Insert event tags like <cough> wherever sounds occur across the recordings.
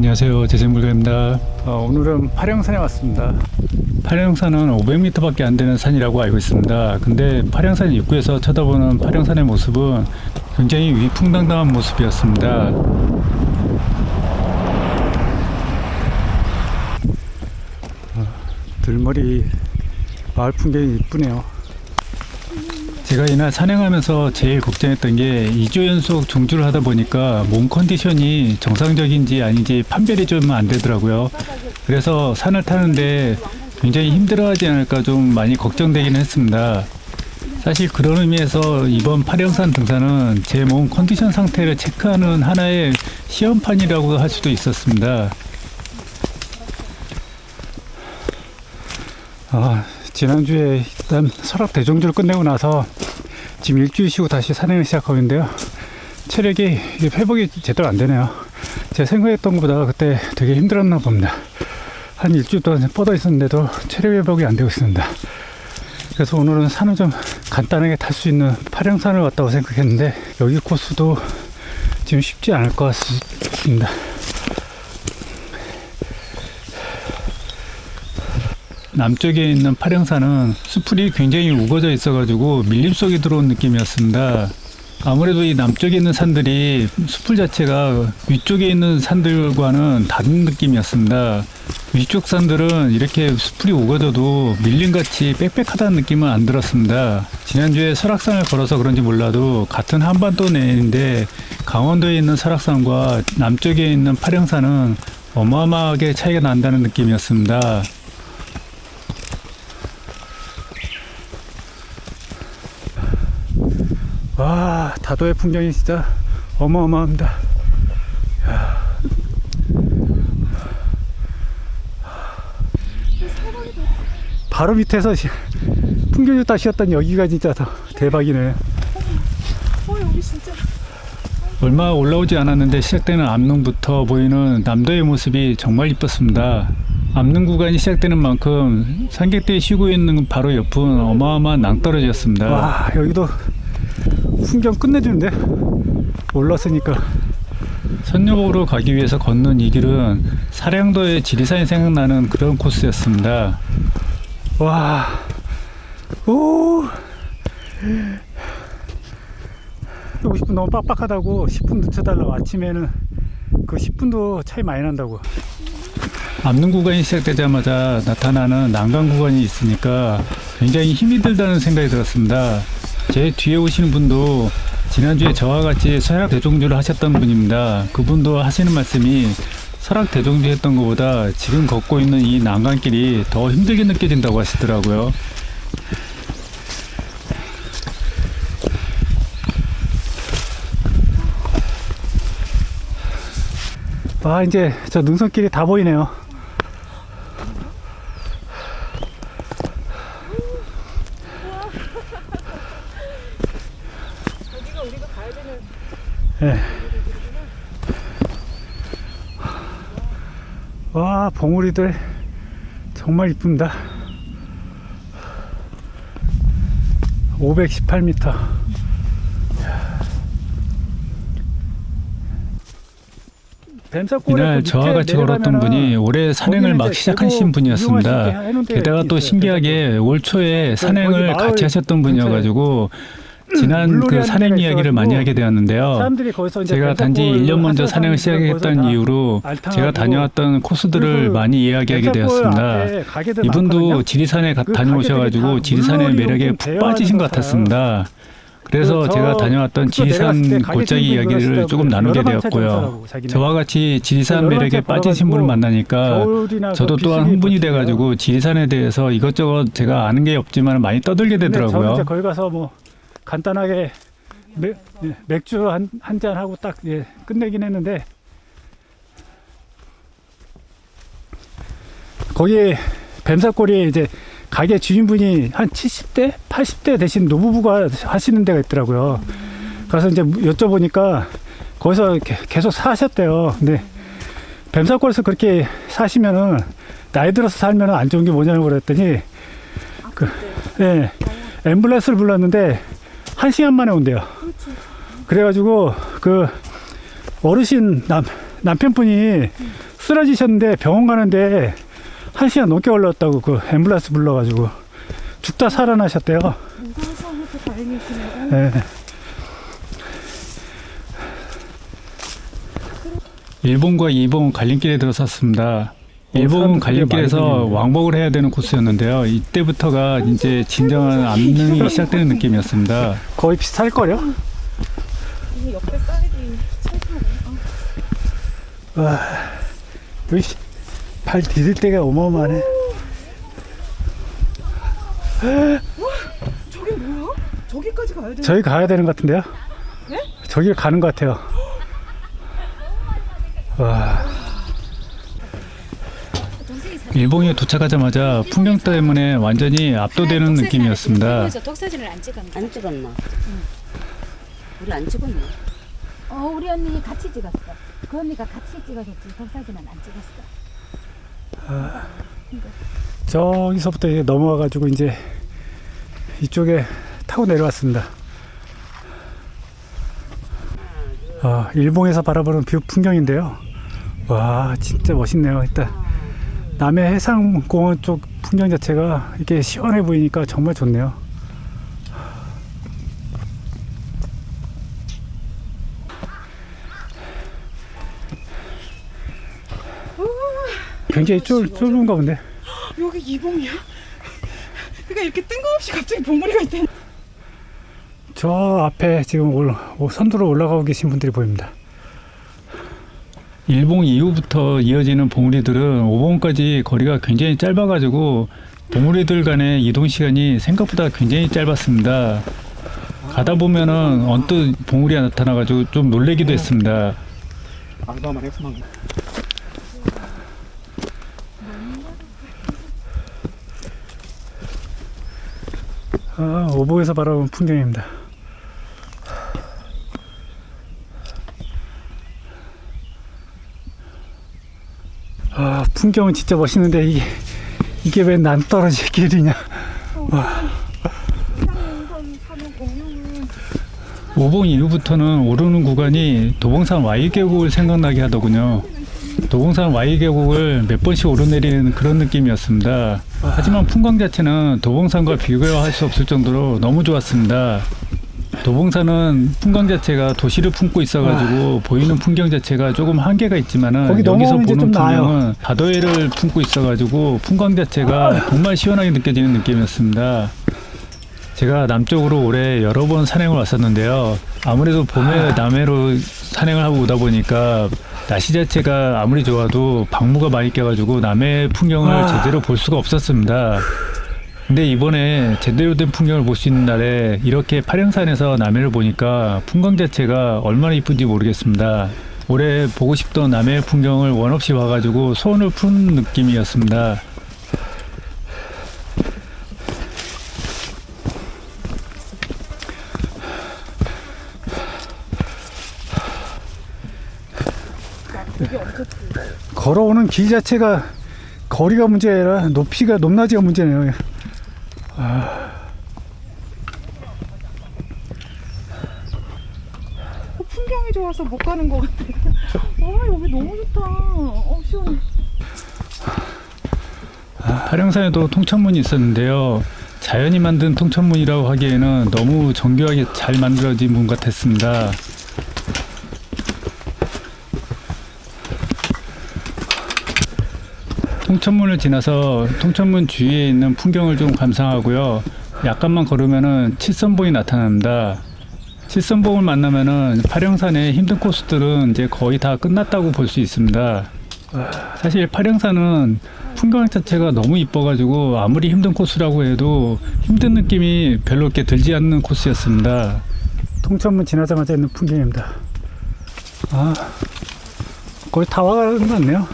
안녕하세요. 재생물가입니다. 어, 오늘은 파령산에 왔습니다. 파령산은 500m밖에 안 되는 산이라고 알고 있습니다. 근데 파령산 입구에서 쳐다보는 파령산의 모습은 굉장히 위풍당당한 모습이었습니다. 어, 들머리 마을 풍경이 이쁘네요. 제가 이날 산행하면서 제일 걱정했던 게 2주 연속 종주를 하다 보니까 몸 컨디션이 정상적인지 아닌지 판별이 좀 안 되더라고요. 그래서 산을 타는데 굉장히 힘들어하지 않을까 좀 많이 걱정되긴 했습니다. 사실 그런 의미에서 이번 파령산 등산은 제 몸 컨디션 상태를 체크하는 하나의 시험판이라고 할 수도 있었습니다. 아, 지난주에 일단 설악 대종주를 끝내고 나서 지금 일주일 쉬고 다시 산행을 시작하고 있는데요. 체력이 이게 회복이 제대로 안 되네요. 제가 생각했던 것보다 그때 되게 힘들었나 봅니다. 한 일주일 동안 뻗어 있었는데도 체력 회복이 안 되고 있습니다. 그래서 오늘은 산을 좀 간단하게 탈 수 있는 파령산을 왔다고 생각했는데 여기 코스도 지금 쉽지 않을 것 같습니다. 남쪽에 있는 파령산은 수풀이 굉장히 우거져 있어가지고 밀림 속에 들어온 느낌이었습니다. 아무래도 이 남쪽에 있는 산들이 수풀 자체가 위쪽에 있는 산들과는 다른 느낌이었습니다. 위쪽 산들은 이렇게 수풀이 우거져도 밀림같이 빽빽하다는 느낌은 안 들었습니다. 지난주에 설악산을 걸어서 그런지 몰라도 같은 한반도 내인데 강원도에 있는 설악산과 남쪽에 있는 파령산은 어마어마하게 차이가 난다는 느낌이었습니다. 와 다도의 풍경이 진짜 어마어마합니다. 야. 바로 밑에서 시- 풍경 좋다 쉬었더니 여기가 진짜 더 대박이네. 어 여기 진짜 얼마 올라오지 않았는데 시작되는 암릉부터 보이는 남도의 모습이 정말 이뻤습니다. 암릉 구간이 시작되는 만큼 산객들이 쉬고 있는 바로 옆은 어마어마한 낭떠러지였습니다. 와 여기도 풍경 끝내주는데 올랐으니까 선녀봉으로 가기 위해서 걷는 이 길은 사량도의 지리산이 생각나는 그런 코스였습니다. 와, 오, 50분 너무 빡빡하다고 10분 늦춰달라고 아침에는 그 10분도 차이 많이 난다고. 암릉 구간이 시작되자마자 나타나는 난간 구간이 있으니까 굉장히 힘이 들다는 생각이 들었습니다. 제 뒤에 오시는 분도 지난주에 저와 같이 설악 대종주를 하셨던 분입니다. 그분도 하시는 말씀이 설악 대종주 했던 것보다 지금 걷고 있는 이 난간길이 더 힘들게 느껴진다고 하시더라고요. 아 이제 저 능선길이 다 보이네요. 여기가 우리가 가야 되는 예. 와 봉우리들 정말 이쁩니다. 518m. 이날 저와 같이 걸었던 분이 올해 산행을 막 시작하신 분이었습니다. 게다가 또 신기하게 올 초에 산행을 같이 하셨던 분이어가지고 지난 그 산행 이야기를 많이 하게 되었는데요. 제가 단지 벤사골 1년 먼저 하산 산행을 시작했던 이후로 알탕하고 제가 다녀왔던 코스들을 그 많이 이야기하게 되었습니다. 이분도. 지리산에 가- 그 다녀오셔가지고 지리산의 매력에 좀푹 빠지신 것것 같았습니다. 그래서 그저 제가 다녀왔던 지리산 골짜기 이야기를. 조금 나누게 되었고요. 저와 같이 지리산 매력에 빠지신 분을 만나니까 겨울이나 저도 그 또한 흥분이. 돼가지고 지리산에 대해서 이것저것 제가 아는 게 없지만 많이 떠들게 되더라고요. 간단하게 맥, 예, 맥주 한 한 잔 하고 딱 예, 끝내긴 했는데 거기에 뱀사골이 이제 가게 주인분이 한 70대, 80대 되신 노부부가 하시는 데가 있더라고요. 그래서 이제 여쭤보니까 거기서 게- 계속 사셨대요. 근데 뱀사골에서 그렇게 사시면은 나이 들어서 살면은 안 좋은 게 뭐냐고 그랬더니 그, 예, 앰뷸런스를 불렀는데 한 시간 만에 온대요. 그래가지고 그 어르신 남 남편분이 쓰러지셨는데 병원 가는데 한 시간 넘게 걸렸다고 그 앰뷸런스 불러가지고 죽다 살아나셨대요. 다행이시네요. 예. 일본과 이봉 갈림길에 들어섰습니다. 일본 갈림길에서. 왕복을 해야 되는 코스였는데요. 이때부터가 이제 진정한 암릉이 시작되는 느낌이었습니다. 거의 비슷할 거요. 이 옆에 사이드 찰떡. 여기 발 디딜 때가 어마어마하네. 저게 뭐야? 저기까지 가야 돼. 저기 가야 되는 것 같은데요? 네? 저길 가는 것 같아요. 와, 일본에 도착하자마자 풍경 때문에 완전히 압도되는 느낌이었습니다. 그래서 독사진을 안 찍었나? 안 찍었나? 우리 안 찍었나? 어, 우리 언니 같이 찍었어. 그 언니가 같이 찍어줬지. 독사진은 안 찍었어. 저기서부터 이제 넘어와가지고 이제 이쪽에 타고 내려왔습니다. 아, 일봉에서 바라보는 뷰 풍경인데요. 와, 진짜 멋있네요. 일단 남해 해상공원 쪽 풍경 자체가 이렇게 시원해 보이니까 정말 좋네요. 굉장히 쫄, 쫄은가 본데. 여기 이봉이야? 그러니까 이렇게 뜬금없이 갑자기 봉우리가 있대. 저 앞에 지금 올, 선두로 올라가고 계신 분들이 보입니다. 일봉 이후부터 이어지는 봉우리들은 5봉까지 거리가 굉장히 짧아가지고 봉우리들 간의 이동 시간이 생각보다 굉장히 짧았습니다. 가다 보면은 언뜻 봉우리가 나타나가지고 좀 놀래기도 했습니다. 아, 오봉에서 바라본 풍경입니다. 아, 풍경은 진짜 멋있는데 이게 이게 왜 난 떨어질 길이냐? 사는 공룡은 5봉 이후부터는 오르는 구간이 도봉산 Y 계곡을 생각나게 하더군요. 도봉산 Y 계곡을 몇 번씩 오르내리는 그런 느낌이었습니다. 하지만 풍광 자체는 도봉산과 비교할 수 없을 정도로 너무 좋았습니다. 도봉산은 풍광 자체가 도시를 품고 있어가지고 보이는 풍경 자체가 조금 한계가 있지만은 거기 여기서 넘어오면 이제 보는 좀 나아요. 풍경은 다도해를 품고 있어가지고 풍광 자체가 정말 시원하게 느껴지는 느낌이었습니다. 제가 남쪽으로 올해 여러 번 산행을 왔었는데요. 아무래도 봄에 남해로 산행을 하고 오다 보니까 날씨 자체가 아무리 좋아도 방무가 많이 껴가지고 남해 풍경을 아. 제대로 볼 수가 없었습니다. 근데 이번에 제대로 된 풍경을 볼 수 있는 날에 이렇게 파령산에서 남해를 보니까 풍광 자체가 얼마나 이쁜지 모르겠습니다. 올해 보고 싶던 남해 풍경을 원 없이 와가지고 소원을 푸는 느낌이었습니다. 걸어오는 길 자체가 거리가 문제가 아니라 높이가 높낮이가 문제네요. 어, 풍경이 좋아서 못 가는 것 같아. 아 여기 너무 좋다. 어 시원해. 파령산에도 통천문이 있었는데요. 자연이 만든 통천문이라고 하기에는 너무 정교하게 잘 만들어진 문 같았습니다. 통천문을 지나서 통천문 주위에 있는 풍경을 좀 감상하고요. 약간만 걸으면은 칠선봉이 나타납니다. 칠선봉을 만나면은 파령산의 힘든 코스들은 이제 거의 다 끝났다고 볼 수 있습니다. 사실 파령산은 풍경 자체가 너무 이뻐가지고 아무리 힘든 코스라고 해도 힘든 느낌이 별로 이렇게 들지 않는 코스였습니다. 통천문 지나자마자 있는 풍경입니다. 아, 거의 다 와가는 것 같네요.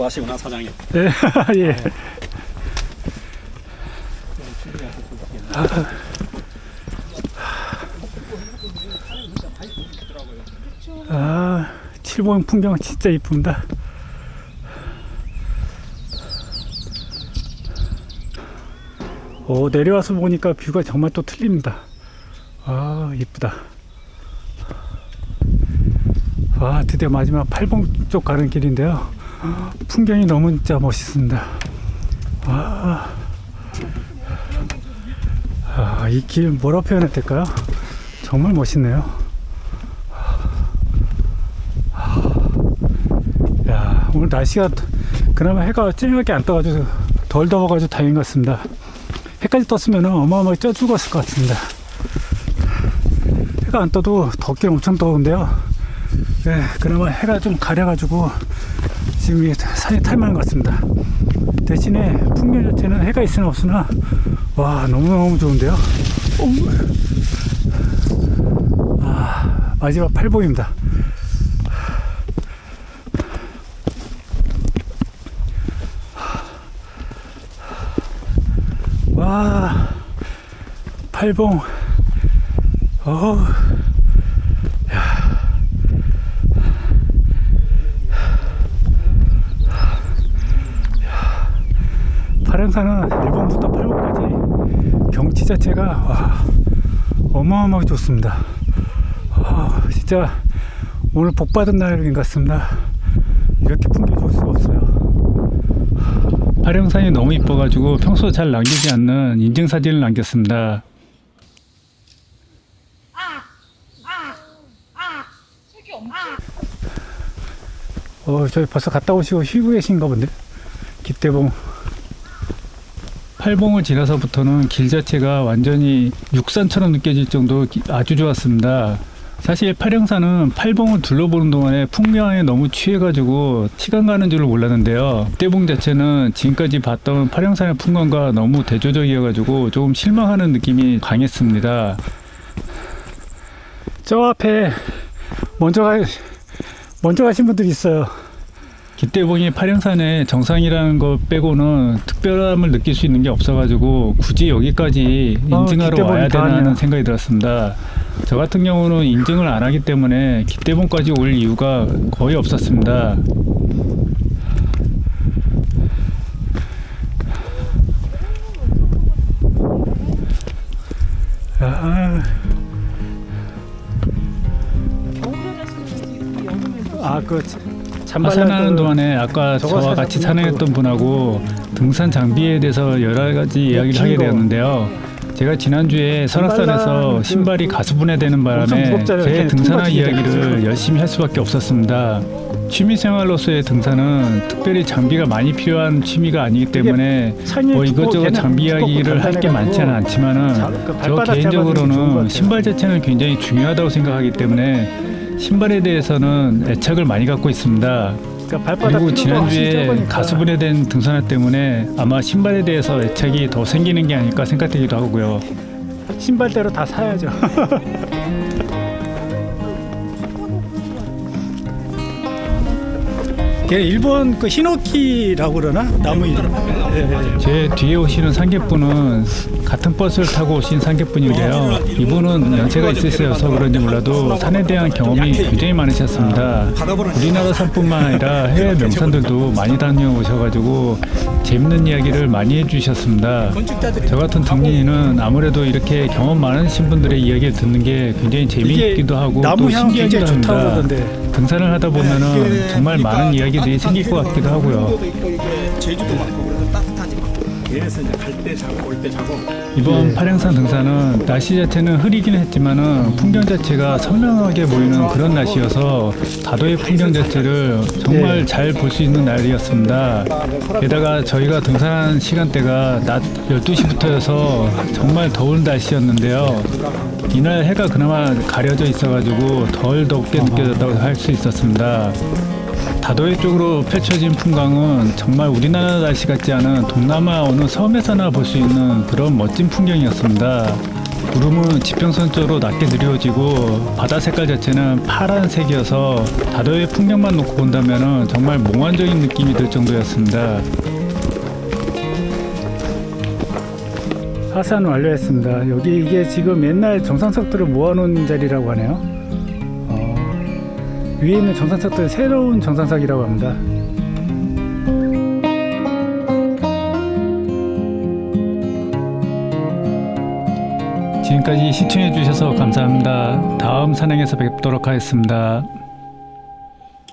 수고하시구나 사장님. 네. <laughs> 예. 아, 칠봉 풍경 진짜 이쁩니다. 오, 내려와서 보니까 뷰가 정말 또 틀립니다. 아, 이쁘다. 아, 드디어 마지막 팔봉 쪽 가는 길인데요. 풍경이 너무 진짜 멋있습니다. 와. 아, 이길 뭐라 표현해야 될까요? 정말 멋있네요. 야, 오늘 날씨가 그나마 해가 쨍하게 안 떠가지고 덜 더워가지고 다행인 것 같습니다. 해까지 떴으면 어마어마하게 쪄 죽었을 것 같습니다. 해가 안 떠도 덥긴 엄청 더운데요. 네, 그나마 해가 좀 가려가지고 지금 이 산이 탈만한 것 같습니다. 대신에 풍경 자체는 해가 있으나 없으나 와 너무너무 좋은데요. 아, 마지막 팔봉입니다. 와 팔봉 어우 파랑산은 1번부터 8번까지 경치 자체가 와, 어마어마하게 좋습니다. 와, 진짜 오늘 복 받은 날인 것 같습니다. 이렇게 풍경이 좋을 수가 없어요. 파령산이 너무 이뻐가지고 평소 잘 남기지 않는 인증 사진을 남겼습니다. 어, 저희 벌써 갔다 오시고 쉬고 계신가 본데? 기대봉. 팔봉을 지나서부터는 길 자체가 완전히 육산처럼 느껴질 정도로 기- 아주 좋았습니다. 사실 파령산은 팔봉을 둘러보는 동안에 풍경에 너무 취해가지고 시간 가는 줄을 몰랐는데요. 대봉 자체는 지금까지 봤던 파령산의 풍광과 너무 대조적이어가지고 조금 실망하는 느낌이 강했습니다. 저 앞에 먼저 가, 먼저 가신 분들이 있어요. 기대봉이 파령산의 정상이라는 것 빼고는 특별함을 느낄 수 있는 게 없어가지고 굳이 여기까지 어, 인증하러 기대봉이 와야 되나. 하는 생각이 들었습니다. 저 같은 경우는 인증을 안 하기 때문에 기대봉까지 올 이유가 거의 없었습니다. 아, 아, 그하 산하는 동안에 아까 저와 같이 산행했던 분하고 등산 장비에 대해서 여러 가지 이야기를 긴 하게 거. 되었는데요. 제가 지난주에 설악산에서 장발라는 신발이 그- 가수분해되는 바람에. 제 등산화 이야기를. 열심히 할 수밖에 없었습니다. 취미생활로서의 등산은 특별히 장비가 많이 필요한 취미가 아니기 때문에 뭐 이것저것 장비 이야기를 할 게 많지는 않지만은 자- 그저 개인적으로는. 신발 자체는 굉장히 중요하다고 생각하기 때문에 신발에 대해서는 애착을 많이 갖고 있습니다. 그러니까 그리고 지난주에. 가수분해 된 등산화 때문에 아마 신발에 대해서 애착이 더 생기는 게 아닐까 생각되기도 하고요. 신발대로 다 사야죠. 걔 <laughs> 일본 그 히노키라고 그러나 나무 이름. 예, 예. 제 뒤에 오시는 상객분은 같은 버스를 타고 오신 상객분인데요. 이분은 연세가 있으셔서 그런지 몰라도 산에 대한 경험이 굉장히 많으셨습니다. 우리나라 산뿐만 아니라 해외 명산들도 많이 다녀오셔가지고 재밌는 이야기를 많이 해주셨습니다. 저 같은 등린이는 아무래도 이렇게 경험 많으신 분들의 이야기를 듣는 게 굉장히 재미있기도 하고 또 신기하기도 합니다. 등산을 하다 보면은 정말 많은 이야기들이 생길 것 같기도 하고요. 제주도 많고. 그래서 이제 갈 때 자고 올 때 자고 이번 파령산 등산은 날씨 자체는 흐리긴 했지만은 풍경 자체가 선명하게 보이는 그런 날씨여서 다도의 풍경 자체를 정말 네. 잘볼 수 있는 날이었습니다. 게다가 저희가 등산한 시간대가 낮 12시부터여서 정말 더운 날씨였는데요. 이날 해가 그나마 가려져 있어가지고 덜 덥게 느껴졌다고 할 수 있었습니다. 다도해 쪽으로 펼쳐진 풍광은 정말 우리나라 날씨 같지 않은 동남아 어느 섬에서나 볼 수 있는 그런 멋진 풍경이었습니다. 구름은 지평선 쪽으로 낮게 드리워지고 바다 색깔 자체는 파란색이어서 다도해 풍경만 놓고 본다면 정말 몽환적인 느낌이 들 정도였습니다. 하산 완료했습니다. 여기 이게 지금 옛날 정산석들을 모아놓은 자리라고 하네요. 위에 있는 정상석들 새로운 정상석이라고 합니다. 지금까지 시청해 주셔서 감사합니다. 다음 산행에서 뵙도록 하겠습니다.